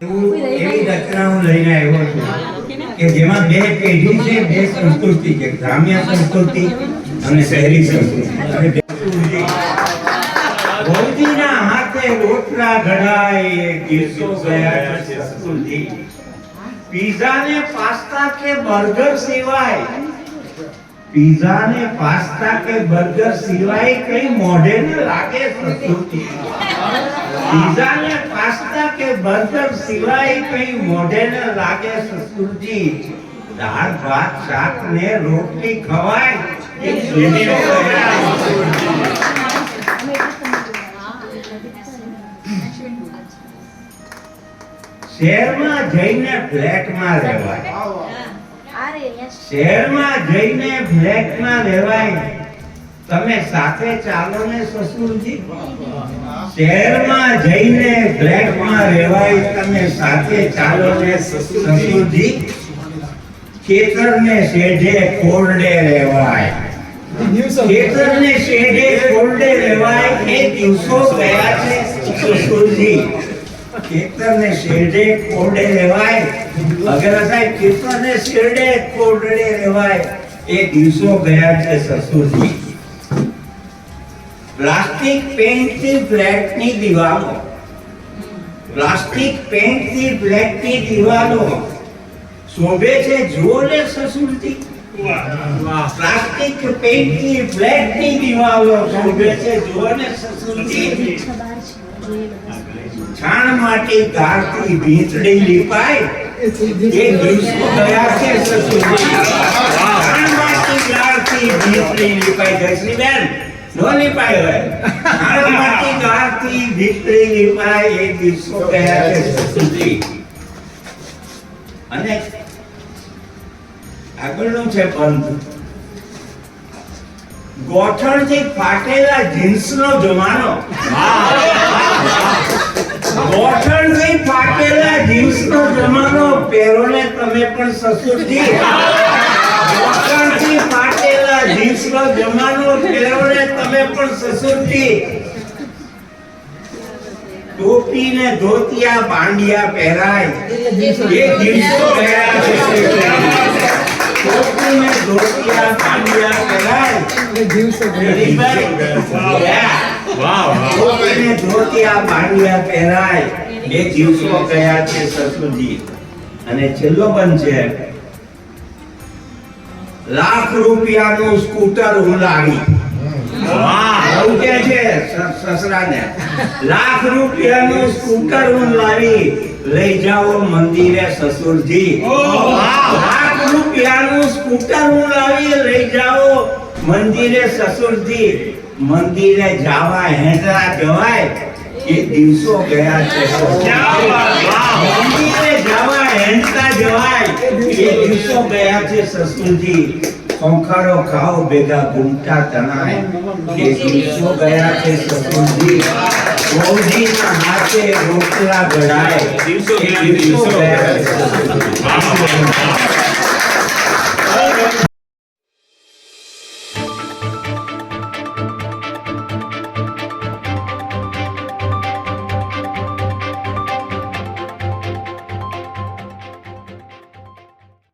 એવું એવી રચના લઈને આવ્યો છું કે જેમાં બે પેઢી છે બે સંસ્કૃતિ છે ગ્રામ્ય સંસ્કૃતિ અને શહેરી સંસ્કૃતિ. ભૌજીના હાથે રોટલા ઘડાય દિવસો ગયા છે સંસ્કૃતિ. પીઝા ને પાસ્તા કે બર્ગર સિવાય પીઝા ને પાસ્તા કે બર્ગર સિવાય કઈ મોઢે ન લાગે સંસ્કૃતિ પીઝા ને પાસ્તા કે બર્ગર સિવાય કઈ મોઢે ન લાગે સસુરજી દાળ, ભાત, શાક ને રોટલી ખવાય. શહેરમાં જઈને ફ્લેટમાં રહેવાય. શહેરમાં જઈને ફ્લેટમાં રહેવાય તમે સાથે ચાલો ને સસુરજી. શહેરમાં જઈને ફ્લેટમાં રહેવાય તમે સાથે ચાલો ને સસુરજી. ખેતરને શેઢે કોરડે રહેવાય ખેતરને શેઢે કોરડે રહેવાય એ દિવસો ગયા છે, સસુરજી. ખેતરને શેઢે કોરડે રહેવાય અગર સાહેબ ખેતરને શેઢે ખોરડે રહેવાય એ દિવસો ગયા છે સસુરજી પ્લાસ્ટિક પેન્ટથી ફ્લેટની દિવાલો પ્લાસ્ટિક પેન્ટથી ફ્લેટની દિવાલો શોભે છે જુઓ ને સસુરજી પ્લાસ્ટિક પેન્ટની ફ્લેટની દિવાલો શોભે છે જુઓ ને સસુરજી છાણ માટી ગાળથી ભીંતડી લીપાય એ ગયા છે સસુરજી છાણ માટી ગાળથી ભીંતડી લીપાય નો ફાટેલા જમાનો ગોઠણથી ફાટેલા જીન્સનો જમાનો પહેરો ને તમે પણ સસુરજી. ગોઠણથી ફાટેલા જીન્સનો જમાનો પહેરો ને તમે પણ સસુરજી. ટોપી ને ધોતિયા ભાંડિયા પહેરાય. એ ટોપી ને ધોતિયા બાંડિયા પહેરાય. ટોપી ને ધોતિયા બાંડિયા પહેરાય એ દિવસો ગયા છે સસુરજી અને છેલ્લો બંધ છે. લાખ રૂપિયાનું સ્કૂટર હું આવું કે છે સસરાને. લાખ રૂપિયાનું સ્કૂટર હું લાવી લઈ જાઓ મંદિરે સસુરજી. લાખ રૂપિયાનું સ્કૂટર હું લાવી લઈ જાઓ મંદિરે સસુરજી. મંદિરે જાવા હેંડરા જવાય એ દિવસો ગયા છે. મંદિરે જવા હેંડતા જવાય એ દિવસો ગયા છે સસુરજી. ખોંખારો ખાઓ ભેગા ઘૂમતા તણાય. એ દિવસો ગયા છે સસુરજી. બહુજીના હાથે રોટલા ઘડાય એ દિવસો ગયા છે સસુરજી.